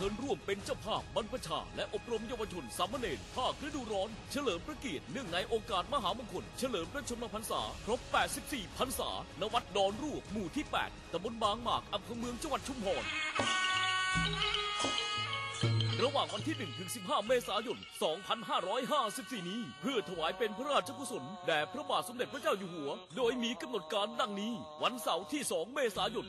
ชิญร่วมเป็นเจ้าภาพบรรพชา และอบรมเยาวชนสามเณรภาคฤดูร้อน เฉลิมพระเกียรติเนื่องในโอกาสมหามงคล เฉลิมพระชนมพรรษา ครบ 84 พรรษาณวัดดอนรูปหมู่ที่ 8ตำบลบางหมากอำเภอเมืองจังหวัดชุมพร ระหว่างวันที่ 1 ถึง 15 เมษายน 2554 นี้ เพื่อถวายเป็นพระราชกุศลแด่พระบาทสมเด็จพระเจ้าอยู่หัว โดยมีกำหนดการดังนี้ วันเสาร์ที่ 2 เมษายน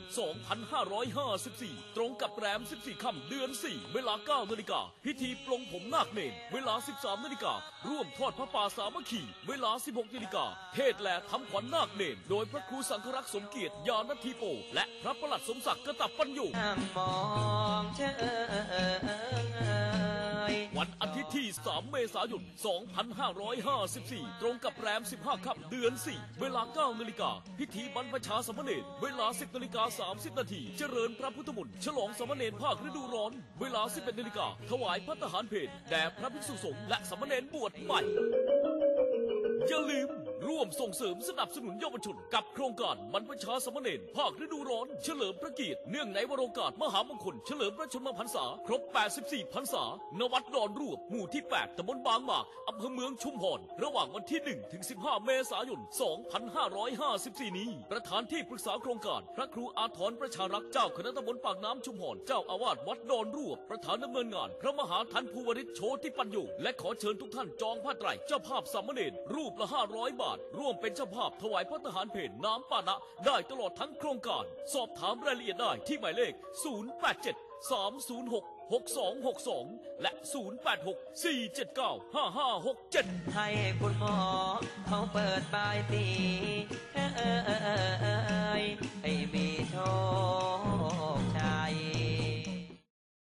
2554 ตรงกับแรม 14 ค่ำเดือน 4 เวลา 9 นาฬิกา พิธีปลงผมนาคเนนเวลา 13 นาฬิกา ร่วมทอดพระป่าสามัคคี เวลา 16 นาฬิกา เทศและทำขวัญนาคเนนโดยพระครูสังฆรักษ์สมเกียรติยานทีโป และพระประหลัดสมศักดิ์กตับปัญโยห้ามองเชยวันอยู่ 3 เมษายน 2554 ตรงกับแรม 15ค่ำเดือน 4 เวลา 9 นาฬิกา พิธีบรรพชาสมณเณรเวลา 10 นาฬิกา 30 นาที เจริญพระพุทธมนต์ ฉลองสมณเณรภาคฤดูร้อน เวลา 11 นาฬิกา ถวายพระทหารเพลแด่พระภิกษุสงฆ์และสมณเณรบวชใหม่ วมส่งเสริมสนับสนุนเยาวชนกับโครงการบรรพชาสามเณรภาคฤดูร้อน เฉลิมพระเกียรติเนื่องในวโรกาสมหามงคล เฉลิมพระชนมพรรษา ครบ 84 พรรษา ณ วัดดอนรวบหมู่ที่ 8ตำบลบางหมากอำเภอเมืองชุมพร ระหว่างวันที่ 1 ถึง 15 เมษายน 2554 นี้ ประธานที่ปรึกษาโครงการ พระครูอาทรประชารักษ์เจ้าคณะตำบลปากน้ำชุมพร เจ้าอาวาสวัดดอนรวบประธานดำเนินงาน พระมหาทันภูวริศโชติปัญโยและขอเชิญทุกท่านจองผ้าไตรเจ้าภาพสามเณรรูปละ 500 บาทร่วมเป็นเจ้าภาพถวายพระทหารเพลน้ำปานะ ได้ตลอดทั้งโครงการ สอบถามรายละเอียดได้ที่หมายเลข 087 306 6262 และ 086 479 5567 ให้คุณหมอเขาเปิดปลายปี